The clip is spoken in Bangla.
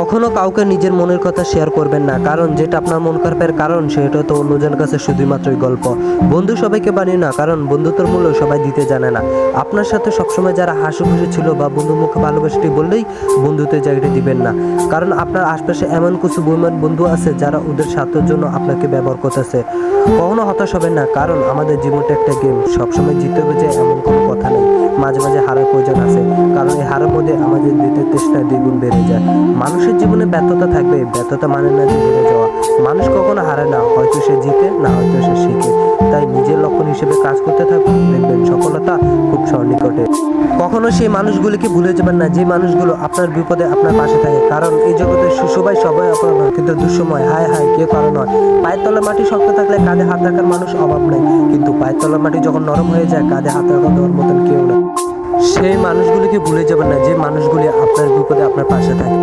কখনো কাউকে নিজের মনের কথা শেয়ার করবেন না। কারণ যেটা আপনার মন খারাপের কারণ, সেটা তো অন্যজনের কাছে শুধুমাত্রই গল্প। বন্ধু সবাইকে বানিয়ে না, কারণ বন্ধুত্বর মূল্য সবাই দিতে জানে না। আপনার সাথে সবসময় যারা হাসি ছিল বা বন্ধু মুখে ভালোবাসটি বললেই বন্ধুত্বের জায়গাটি দিবেন না। কারণ আপনার আশপাশে এমন কিছু বইমান বন্ধু আছে, যারা ওদের স্বার্থের জন্য আপনাকে ব্যবহার করতেছে। কখনো হতাশ হবেন না, কারণ আমাদের জীবনটা একটা গেম সবসময় জিততে হবে যে এমন কোনো কথা নেই। মাঝে মাঝে হারের প্রয়োজন আছে। কারণ এই হারের মধ্যে আমাদের দিতে চেষ্টা দ্বিগুণ বেড়ে যায়। মানুষের জীবনে ব্যর্থতা থাকবে ব্যর্থতা মানে না হেরে যাওয়া। মানুষ কখনো হারে না, হয়তো সে জিতে, না হয়তো সে শিখে। তাই নিজের লক্ষণ হিসেবে কাজ করতে থাকুন। দেখবেন সফলতা খুব সন্নিকটে। কখনো সেই মানুষগুলিকে ভুলে যাবেন না, যে মানুষগুলো আপনার বিপদে আপনার পাশে থাকে। কারণ এই জগতে সুসবাই সবাই আপনার নয় কিন্তু দুঃসময়, হায় হায় কেউ কারও নয়। পায়ের তলার মাটি শক্ত থাকলে কাঁধে হাত রাখার মানুষ অভাব নেই। কিন্তু পায়ের তলার মাটি যখন নরম হয়ে যায়, কাঁধে হাত রাখা দেওয়ার মতন মানুষগুলিকে ভুলে যাবেন না যে মানুষগুলি আপনার বিপদে আপনার পাশে থাকে।